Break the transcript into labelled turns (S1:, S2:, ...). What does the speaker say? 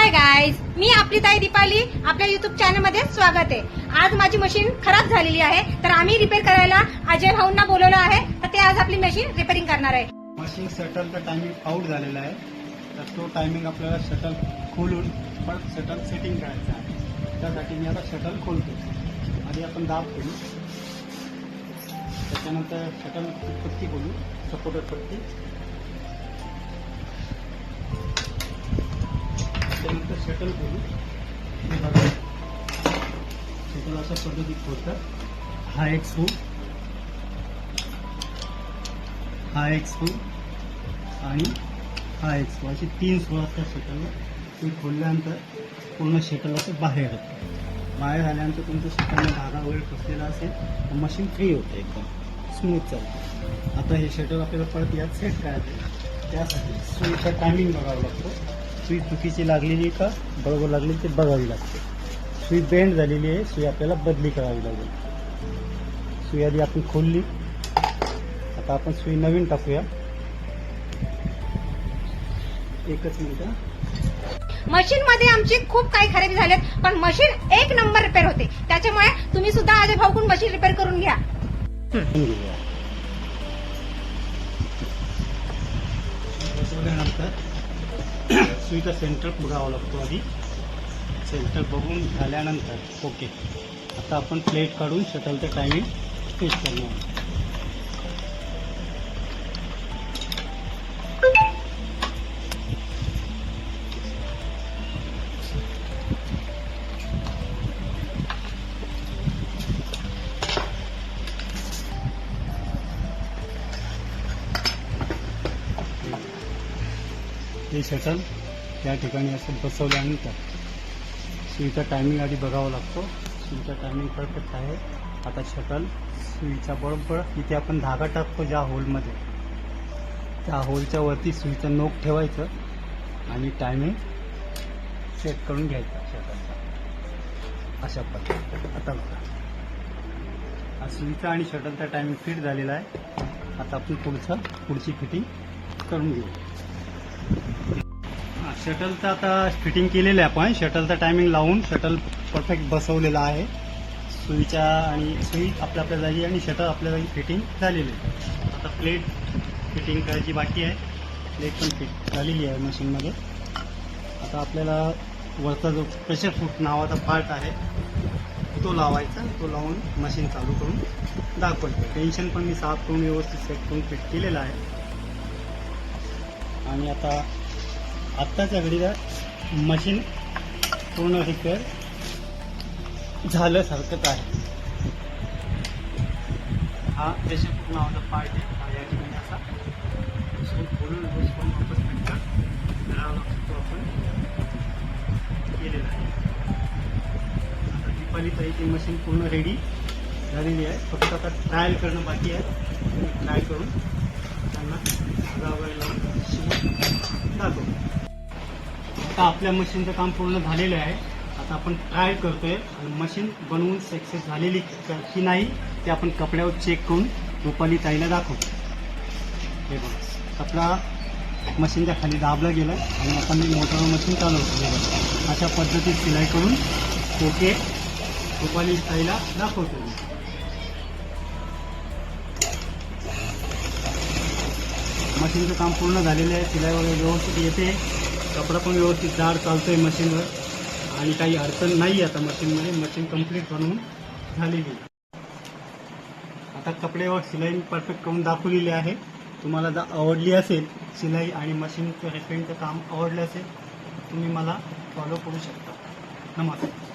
S1: Hi guys मी आपली ताई दीपाली. आपल्या युट्यूब चॅनलमध्ये स्वागत आहे. आज माझी मशीन खराब झालेली आहे. तर आम्ही रिपेअर करायला अजय भाऊंना बोलवलं आहे. तर ते आज आपली मशीन रिपेअरिंग करणार आहे.
S2: मशीन शटलचा टायमिंग आउट झालेला आहे. तर तो टायमिंग आपल्याला शटल खोलून परत शटल सेटिंग करायचं आहे. त्यासाठी मी आता शटल खोलतो आधी आपण दाब खोलू. त्याच्यानंतर शटल पट्टी खोलू. सपोर्टर पट्टी. त्यानंतर शटल करू. हे शटल अशा पद्धतीत खोलतात हा एक स्क्रू हा एक स्क्रू आणि हा एक स्क्रू अशी तीन स्क्रू असतात शटलला ते खोलल्यानंतर पूर्ण शटल असं बाहेर येतं बाहेर आल्यानंतर तुमचं शटलला धागा वगैरे फसलेला असेल तर मशीन फ्री होते एकदम. स्मूथ चालतं. आता हे शटल आपल्याला परत यात सेट करायचं आहे. त्यासाठी सुईचा टायमिंग बघावा लागतो. सुई चुकीची लागलेली आहे का? बरोबर लागली ते बघावी लागते. सुई बेंड झालेली आहे सुई आपल्याला बदली करावी लागेल. सुई आधी आपण खोलली. आता आपण सुई नवीन टाकूया. एकच मिनिट
S1: मशीन मध्ये आमची खूप काही खरेदी झालेत पण मशीन एक नंबर रिपेअर होते. त्याच्यामुळे तुम्ही सुद्धा अजय भाऊकडून मशीन रिपेअर करून घ्या.
S2: मी सुईचा सेंटर बघावा लागतो आधी सेंटर बघून झाल्यानंतर ओके. आता आपण प्लेट काढून शटलचं टायमिंग फिक्स करणार शटल त्या ठिकाणी असं बसवल्यानंतर सुईचा टायमिंग आधी बघावा लागतो. सुईचा टायमिंग परफेक्ट आहे. आता शटल सुईच्या बरोबर इथे आपण धागा टाकतो ज्या होलमध्ये त्या होलच्या वरती सुईचं नोक ठेवायचं आणि टायमिंग सेट करून घ्यायचं शटलचा अशा पद्धतीने. आता बघा. सुईचा आणि शटलचा टायमिंग फिट झालेला आहे. आता आपण पुढचं पुढची फिटिंग करून घेऊ. शटलचं आता फिटिंग केलेलं आहे आपण. शटलचा टायमिंग लावून शटल परफेक्ट बसवलेला आहे. सुईच्या आणि सुई आपल्या आपल्या जागी आणि शटल आपल्या जागी फिटिंग झालेली आहे. आता प्लेट फिटिंग करायची बाकी आहे. प्लेट पण फिट झालेली आहे मशीनमध्ये आता आपल्याला वरचा जो प्रेशर फूट नावाचा पार्ट आहे तो लावायचा. तो लावून मशीन चालू करून दाखवायचं टेन्शन पण मी साफ करून व्यवस्थित सेट करून फिट केलेलं आहे. आणि आता आत्ताच्या घडीला मशीन पूर्ण रिपेअर झाल्यासारखंच आहे. हा प्रेशर नावाचा पार्ट आहे हा या ठिकाणी असा. पूर्ण खोलून पण वापस fit करावा लागतो आपण. केलेला आहे. आता दीपाली ताईची मशीन पूर्ण रेडी झालेली आहे. फक्त आता ट्रायल करणं बाकी आहे. ट्राय करून त्यांना धागा लावून शिवून दाखवू आता आपल्या मशीनचं काम पूर्ण झालेलं आहे. आता आपण ट्राय करतोय. आणि मशीन बनवून सक्सेस झालेली की नाही ते आपण कपड्यावर चेक करून रुपाली ताईला दाखवतो. हे बघा. कपडा मशीनच्या खाली दाबला गेला आणि आपण मोटर मशीन चालवतो अशा पद्धतीत सिलाई करून ओके रुपाली ताईला दाखवतो मशीनचं काम पूर्ण झालेलं आहे. सिलाई वगैरे व्यवस्थित येते. कपडा पण व्यवस्थित जाड चालतोय मशीनवर. आणि काही अडचण नाही आता मशीनमध्ये. मशीन कंप्लीट बनवून झालेली आहे. आता व सिलाई परफेक्ट करून दाखवलेली आहे. तुम्हाला जर आवडली असेल शिलाई आणि मशीनचं रेफरिंगचं काम आवडलं असेल तुम्ही मला फॉलो करू शकता. नमस्कार.